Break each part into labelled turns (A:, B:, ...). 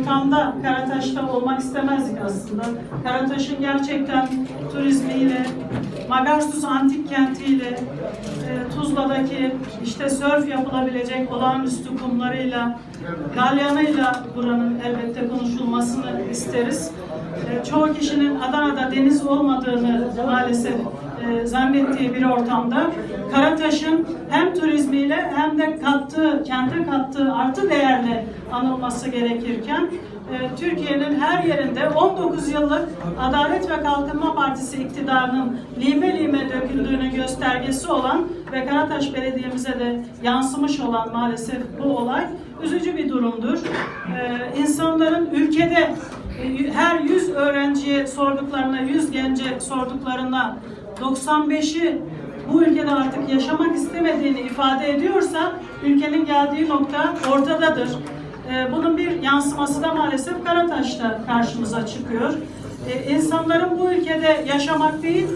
A: ortamda Karataş'ta olmak istemezdik aslında. Karataş'ın gerçekten turizmiyle, Magarsus Antik Kenti'yle, e, Tuzla'daki işte sörf yapılabilecek olağanüstü kumlarıyla, galyanıyla buranın elbette konuşulmasını isteriz. E, çoğu kişinin Adana'da deniz olmadığını maalesef e, zannettiği bir ortamda Karataş'ın hem turizmiyle hem de kattığı, kendi kattığı artı değerle anılması gerekirken e, Türkiye'nin her yerinde 19 yıllık Adalet ve Kalkınma Partisi iktidarının lime lime döküldüğünün göstergesi olan ve Karataş Belediye'mize de yansımış olan maalesef bu olay üzücü bir durumdur. E, insanların ülkede e, her 100 öğrenciye sorduklarına, 100 gence sorduklarına 95'i bu ülkede artık yaşamak istemediğini ifade ediyorsa ülkenin geldiği nokta ortadadır. Ee, Bunun bir yansıması da maalesef Karataş'ta karşımıza çıkıyor. Ee, İnsanların bu ülkede yaşamak değil,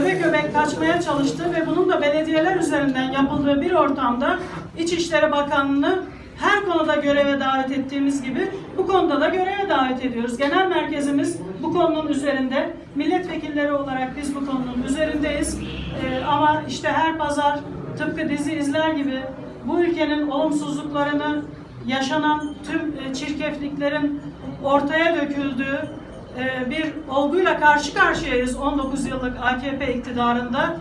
A: öbek öbek kaçmaya çalıştığı ve bunun da belediyeler üzerinden yapıldığı bir ortamda İçişleri konuda göreve davet ettiğimiz gibi bu konuda da göreve davet ediyoruz. Genel merkezimiz bu konunun üzerinde. Milletvekilleri olarak biz bu konunun üzerindeyiz. Ee, ama işte her pazar tıpkı dizi izler gibi bu ülkenin olumsuzluklarını yaşanan tüm e, çirkefliklerin ortaya döküldüğü e, bir olguyla karşı karşıyayız 19 yıllık AKP iktidarında.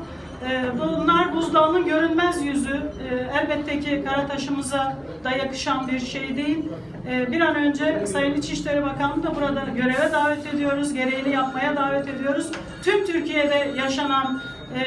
A: Ee, Bunlar buzdağının görünmez yüzü. Ee, Elbette ki Karataş'ımıza da yakışan bir şey değil. Ee, Bir an önce Sayın İçişleri Bakanı da burada göreve davet ediyoruz. Gereğini yapmaya davet ediyoruz. Tüm Türkiye'de yaşanan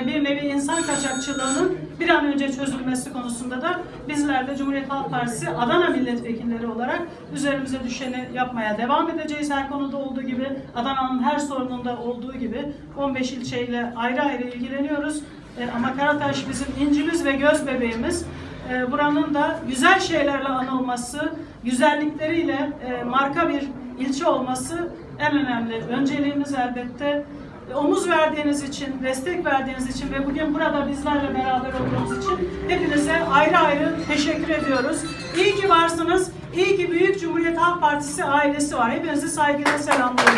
A: bir nevi insan kaçakçılığının bir an önce çözülmesi konusunda da bizler de Cumhuriyet Halk Partisi Adana milletvekilleri olarak üzerimize düşeni yapmaya devam edeceğiz. Her konuda olduğu gibi Adana'nın her sorununda olduğu gibi 15 ilçeyle ayrı ayrı ilgileniyoruz. E, Ama Karataş bizim incimiz ve göz bebeğimiz. E, Buranın da güzel şeylerle anılması, güzellikleriyle e, marka bir ilçe olması en önemli. Önceliğimiz elbette omuz verdiğiniz için, destek verdiğiniz için ve bugün burada bizlerle beraber olduğunuz için hepinize ayrı ayrı teşekkür ediyoruz. İyi ki varsınız. İyi ki Büyük Cumhuriyet Halk Partisi ailesi var. Hepinizi saygıyla selamlıyorum.